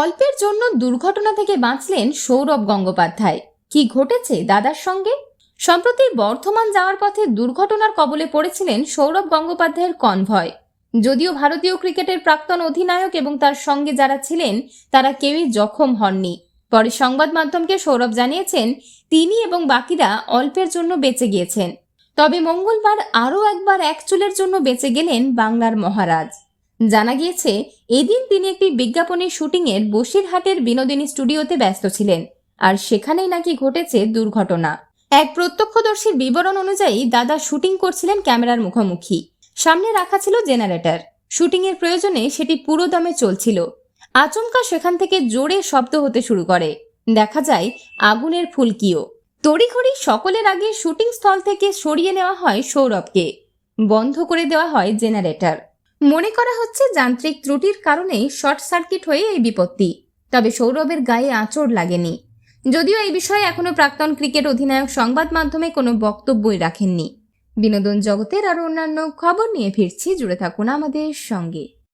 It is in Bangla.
অল্পের জন্য দুর্ঘটনা থেকে বাঁচলেন সৌরভ গঙ্গোপাধ্যায়। কি ঘটেছে দাদার সঙ্গে? সম্প্রতি বর্ধমান যাওয়ার পথে দুর্ঘটনার কবলে পড়েছিলেন সৌরভ গঙ্গোপাধ্যায়ের কনভয়। যদিও ভারতীয় ক্রিকেটের প্রাক্তন অধিনায়ক এবং তার সঙ্গে যারা ছিলেন, তারা কেউই জখম হননি। পরে সংবাদ মাধ্যমকে সৌরভ জানিয়েছেন, তিনি এবং বাকিরা অল্পের জন্য বেঁচে গিয়েছেন। তবে মঙ্গলবার আরও একবার এক চুলের জন্য বেঁচে গেলেন বাংলার মহারাজ। জানা গিয়েছে, এদিন তিনি একটি বিজ্ঞাপনের শুটিংয়ের বসিরহাটের বিনোদিনী স্টুডিওতে ব্যস্ত ছিলেন, আর সেখানেই নাকি ঘটেছে দুর্ঘটনা। এক প্রত্যক্ষদর্শীর বিবরণ অনুযায়ী দাদা শুটিং করছিলেন ক্যামেরার মুখোমুখি। সামনে রাখা ছিল জেনারেটর। শুটিংয়ের প্রয়োজনে সেটি পুরো দমে চলছিল। আচমকা সেখান থেকে জোরে শব্দ হতে শুরু করে। দেখা যায়, আগুনের ফুলকিও। তড়িঘড়ি সকলের আগে শুটিং স্থল থেকে সরিয়ে নেওয়া হয় সৌরভকে। বন্ধ করে দেওয়া হয় জেনারেটর। মনে করা হচ্ছে যান্ত্রিক ত্রুটির কারণে শর্ট সার্কিট হয়ে এই বিপত্তি। তবে সৌরভের গায়ে আঁচড় লাগেনি। যদিও এই বিষয়ে এখনও প্রাক্তন ক্রিকেট অধিনায়ক সংবাদ মাধ্যমে কোনো বক্তব্যই রাখেননি। বিনোদন জগতের আরও অন্যান্য খবর নিয়ে ফিরছি। জুড়ে থাকুন আমাদের সঙ্গে।